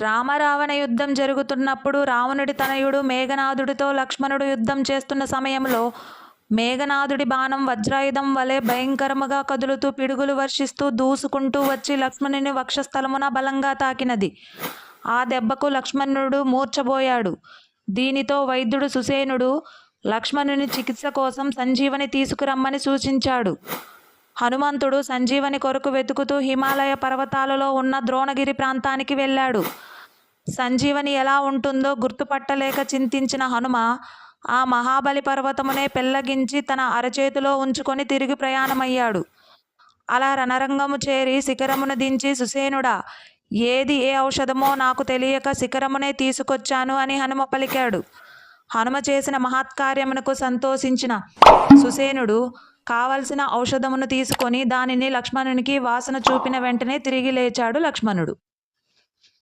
రామరావణ యుద్ధం జరుగుతున్నప్పుడు రావణుడి తనయుడు మేఘనాథుడితో లక్ష్మణుడు యుద్ధం చేస్తున్న సమయంలో మేఘనాథుడి బాణం వజ్రాయుధం వలె భయంకరముగా కదులుతూ పిడుగులు వర్షిస్తూ దూసుకుంటూ వచ్చి లక్ష్మణుని వక్షస్థలమున బలంగా తాకినది. ఆ దెబ్బకు లక్ష్మణుడు మూర్చబోయాడు దీనితో వైద్యుడు సుసేనుడు లక్ష్మణుని చికిత్స కోసం సంజీవని తీసుకురమ్మని సూచించాడు. హనుమంతుడు సంజీవని కొరకు వెతుకుతూ హిమాలయ పర్వతాలలో ఉన్న ద్రోణగిరి ప్రాంతానికి వెళ్ళాడు. సంజీవని ఎలా ఉంటుందో గుర్తుపట్టలేక చింతించిన హనుమ ఆ మహాబలి పర్వతమునే పెళ్ళగించి తన అరచేతిలో ఉంచుకొని తిరిగి ప్రయాణమయ్యాడు. అలా రణరంగము చేరి శిఖరమును దించి సుసేనుడా ఏది ఏ ఔషధమో నాకు తెలియక శిఖరమునే తీసుకొచ్చాను అని హనుమ పలికాడు. హనుమ చేసిన మహత్కార్యమునకు సంతోషించిన సుసేనుడు కావలసిన ఔషధమును తీసుకొని దానిని లక్ష్మణునికి వాసన చూపిన వెంటనే తిరిగి లేచాడు లక్ష్మణుడు.